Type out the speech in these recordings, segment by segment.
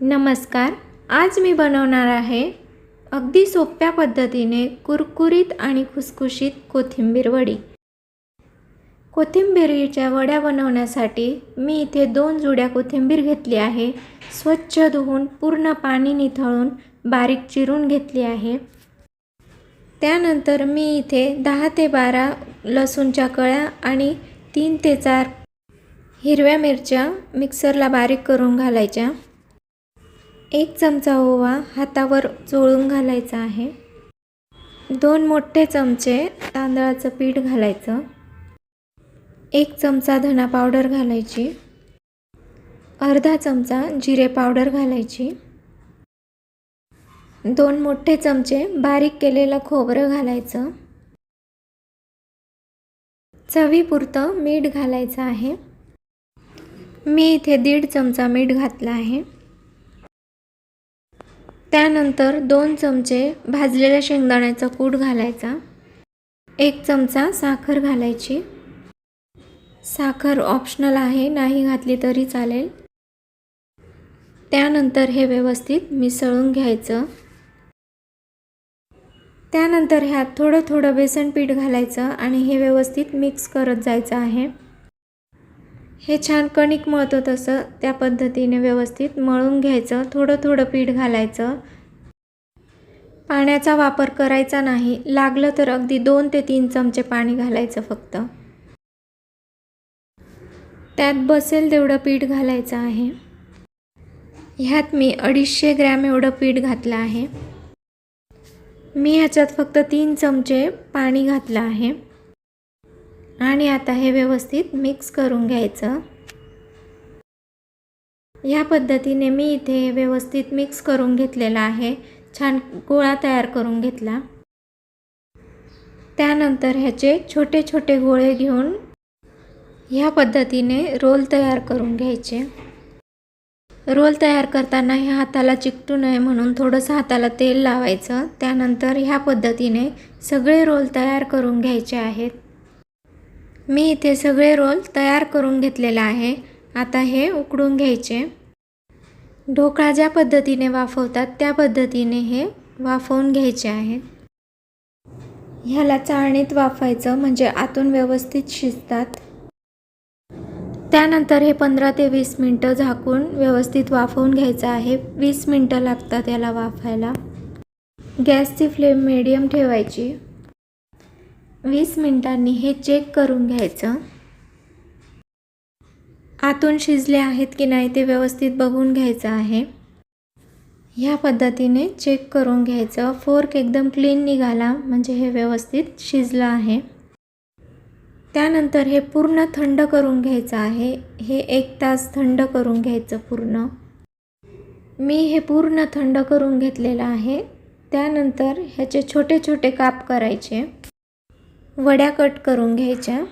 नमस्कार आज मी बनवणार आहे अगदी सोप्या पद्धतीने कुरकुरीत आणि खुसखुशीत कोथिंबीर वडी. कोथिंबीरीच्या वड्या बनवण्यासाठी मी इथे दोन जुड्या कोथिंबीर घेतली आहे. स्वच्छ धुवून पूर्ण पाणी निथळून बारीक चिरून घेतली आहे. त्यानंतर मी इथे दहा ते बारा लसूणच्या कळ्या आणि तीन ते चार हिरव्या मिरच्या मिक्सरला बारीक करून घालायच्या. एक चमचा ओवा हातावर चोळून घालायचा आहे. दोन मोठे चमचे तांदळाचं पीठ घालायचं. एक चमचा धना पावडर घालायची. अर्धा चमचा जिरे पावडर घालायची. दोन मोठे चमचे बारीक केलेलं खोबरं घालायचं. चवीपुरतं मीठ घालायचं आहे. मी इथे दीड चमचा मीठ घातला आहे. त्यानंतर दोन चमचे भाजलेल्या शेंगदाण्याचा कूट घालायचा. एक चमचा साखर घालायची. साखर ऑप्शनल आहे नाही घातली तरी चालेल. त्यानंतर हे व्यवस्थित मिसळून घ्यायचं. त्यानंतर ह्यात थोडं थोडं बेसन पीठ घालायचं आणि हे व्यवस्थित मिक्स करत जायचं आहे. हे छान कणिक मळतो तसं. त्या पद्धतीने व्यवस्थित मळून घ्यायचं. थोडं थोडं पीठ घालायचं. पाण्याचा वापर करायचा नाही. लागलं तर अगदी दोन ते तीन चमचे पाणी घालायचं फक्त. त्यात बसेल तेवढं पीठ घालायचं आहे. ह्यात मी अडीचशे ग्रॅम एवढं पीठ घातलं आहे. मी ह्याच्यात फक्त तीन चमचे पाणी घातलं आहे. आणि आता हे व्यवस्थित मिक्स करून घ्यायचं. या पद्धतीने मी इथे व्यवस्थित मिक्स करून घेतलेला आहे. छान गोळा तयार करून घेतला. त्यानंतर ह्याचे छोटे छोटे गोळे घेऊन ह्या पद्धतीने रोल तयार करून घ्यायचे. रोल तयार करताना ह्या हाताला चिकटू नये म्हणून थोडंसं हाताला तेल लावायचं. त्यानंतर ह्या पद्धतीने सगळे रोल तयार करून घ्यायचे आहेत. मी इथे सगळे रोल तयार करून घेतलेला आहे. आता हे उकडून घ्यायचे. ढोकळा ज्या पद्धतीने वाफवतात त्या पद्धतीने हे वाफवून घ्यायचे आहेत ह्याला चाळणीत वाफायचं म्हणजे आतून व्यवस्थित शिजतात. त्यानंतर हे पंधरा ते वीस मिनटं झाकून व्यवस्थित वाफवून घ्यायचं आहे. वीस मिनटं लागतात याला वाफायला. गॅसची फ्लेम मिडियम ठेवायची. वीस मिनटांनी हे चेक करून घ्यायचं. आतून शिजले आहेत की नाही ते व्यवस्थित बघून घ्यायचं आहे. ह्या पद्धतीने चेक करून घ्यायचं. फोर्क एकदम क्लीन निघाला म्हणजे हे व्यवस्थित शिजलं आहे. त्यानंतर हे पूर्ण थंड करून घ्यायचं आहे. हे एक तास थंड करून घ्यायचं पूर्ण. मी हे पूर्ण थंड करून घेतलेलं आहे. त्यानंतर ह्याचे छोटे छोटे काप करायचे. वड्या कट करून घ्यायच्या.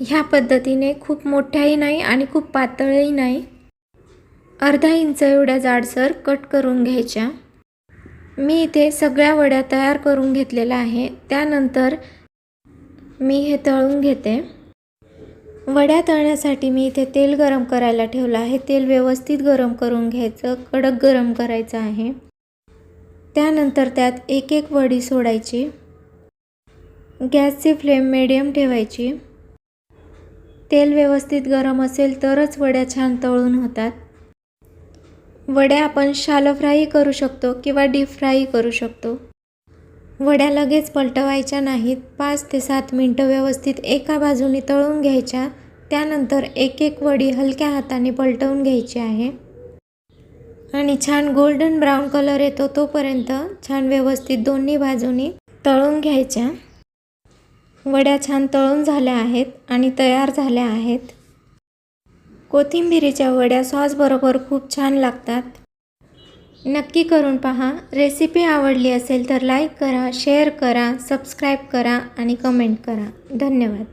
ह्या पद्धतीने खूप मोठ्याही नाही आणि खूप पातळही नाही. अर्धा इंच एवढ्या जाडसर कट करून घ्यायच्या. मी इथे सगळ्या वड्या तयार करून घेतलेल्या आहे. त्यानंतर मी हे तळून घेते. वड्या तळण्यासाठी मी इथे तेल गरम करायला ठेवलं आहे. तेल व्यवस्थित गरम करून घ्यायचं. कडक गरम करायचं आहे. त्यानंतर त्यात एक एक वडी सोडायची. गॅसची फ्लेम मिडियम ठेवायची. तेल व्यवस्थित गरम असेल तरच वड्या छान तळून होतात. वड्या आपण शालो फ्रायही करू शकतो किंवा डीप फ्रायही करू शकतो. वड्या लगेच पलटवायच्या नाहीत. पाच ते सात मिनटं व्यवस्थित एका बाजूने तळून घ्यायच्या. त्यानंतर एक एक वडी हलक्या हाताने पलटवून घ्यायची आहे. आणि छान गोल्डन ब्राऊन कलर येतो तोपर्यंत छान व्यवस्थित दोन्ही बाजूनी तळून घ्यायच्या. वड्या छान तळून झाल्या आहेत आणि तयार झाल्या आहेत. कोथिंबिरीच्या वड्या सॉसबरोबर खूप छान लागतात. नक्की करून पहा. रेसिपी आवडली असेल तर लाईक करा शेअर करा सबस्क्राईब करा आणि कमेंट करा. धन्यवाद.